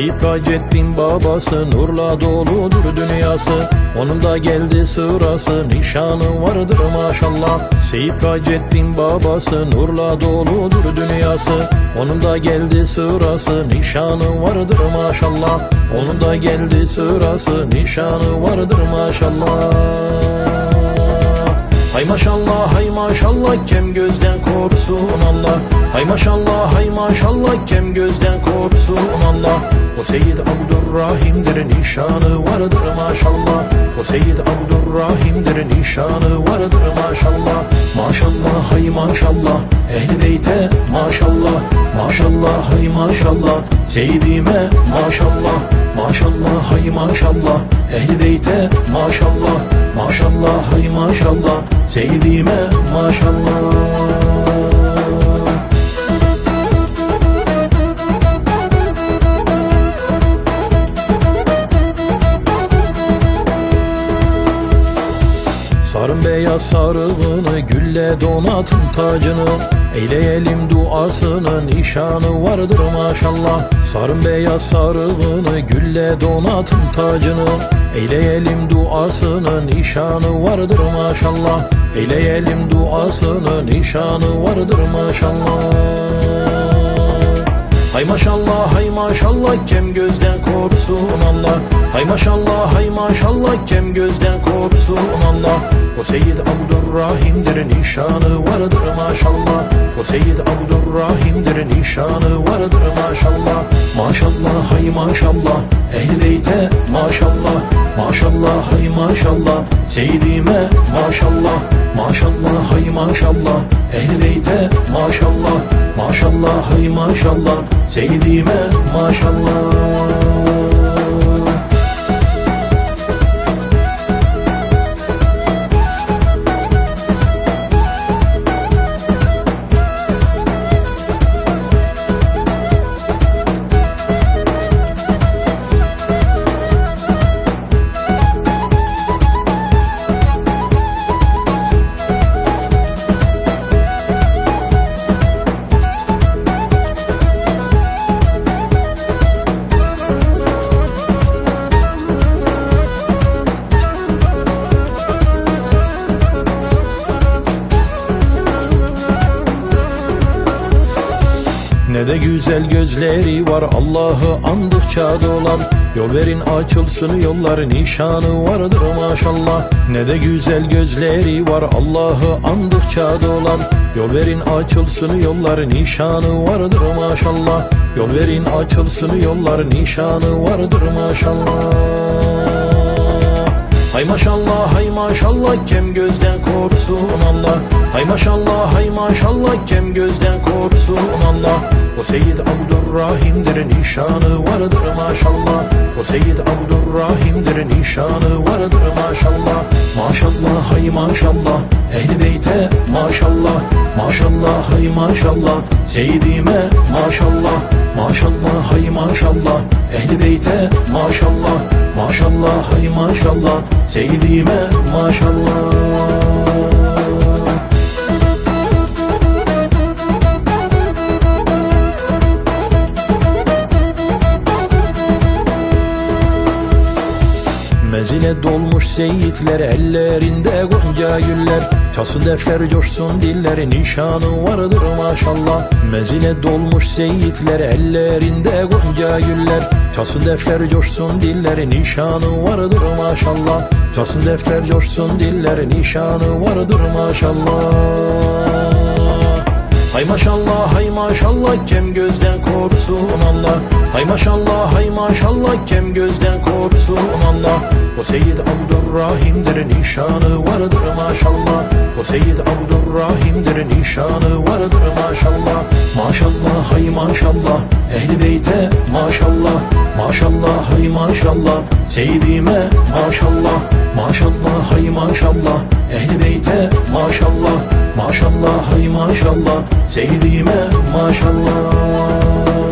Seyit Taceddin babası nurla doludur dünyası. Onun da geldi sırası nişanı vardır maşallah. Seyit Taceddin babası nurla doludur dünyası. Onun da geldi sırası nişanı vardır maşallah. Onun da geldi sırası nişanı vardır maşallah. Hay maşallah hay maşallah kem gözden korusun Allah. Hay maşallah hay maşallah kem gözden korusun Allah O Seyyid Abdurrahim'dir nişanı vardır maşallah. O Seyyid Abdurrahim'dir nişanı vardır maşallah. Maşallah hay maşallah Ehl-i beyte maşallah. Maşallah hay maşallah Seyyidime maşallah. Maşallah hay maşallah Ehl-i beyte maşallah. Maşallah hay maşallah Seyyidime maşallah Sarın beyaz sarığını gülle donatın tacını. Eyleyelim duasını nişanı vardır maşallah. Sarın beyaz sarığını gülle donatın tacını. Eyleyelim duasını nişanı vardır maşallah. Eyleyelim duasını nişanı vardır maşallah. Hay maşallah hay maşallah kem gözden korusun Allah. Hay maşallah hay maşallah kem gözden korusun Allah. O Seyyid Abdurrahim'dir nişanı vardır maşallah. O Seyyid Abdurrahim'dir nişanı vardır maşallah. Maşallah hay maşallah. Ehl-i beyte maşallah. Maşallah hay maşallah. Seyyidime maşallah. Maşallah hay maşallah. Ehl-i beyte maşallah. Maşallah hay maşallah. Seyyidime maşallah Ne de güzel gözleri var Allah'ı andıkça dolan. Yol verin açılsın yollar nişanı vardır maşallah. Ne de güzel gözleri var Allah'ı andıkça dolan. Yol verin açılsın yollar nişanı vardır maşallah. Yol verin açılsın yollar nişanı vardır maşallah Hay maşallah hay maşallah kem gözden korusun Allah. Hay maşallah hay maşallah kem gözden korusun Allah. O Seyyid Abdurrahim'dir nişanı vardır maşallah. O Seyyid Abdurrahim'dir nişanı vardır maşallah. Maşallah hay maşallah Ehl-i beyte maşallah. Maşallah hay maşallah Seyyidime maşallah Maşallah hay maşallah. Ehl-i beyte maşallah Maşallah hay maşallah. Seyyidime maşallah Mezile dolmuş seyitler ellerinde gonca güller. Çalsın defter coşsun dilleri nişanı vardır maşallah. Mezile dolmuş seyitler ellerinde gonca güller. Çalsın defter coşsun dilleri nişanı vardır maşallah. Çalsın defter coşsun dilleri nişanı vardır maşallah Hay maşallah hay maşallah kem gözden korusun Allah. Hay maşallah hay maşallah kem gözden korusun Allah. O Seyyid Abdurrahim'dir nişanı vardır maşallah. O Seyyid Abdurrahim'dir nişanı vardır maşallah. Maşallah hay maşallah Ehl-i beyte maşallah. Maşallah hay maşallah Seyyidime maşallah. Maşallah hay maşallah Ehl-i beyte maşallah hay maşallah Seyyidime maşallah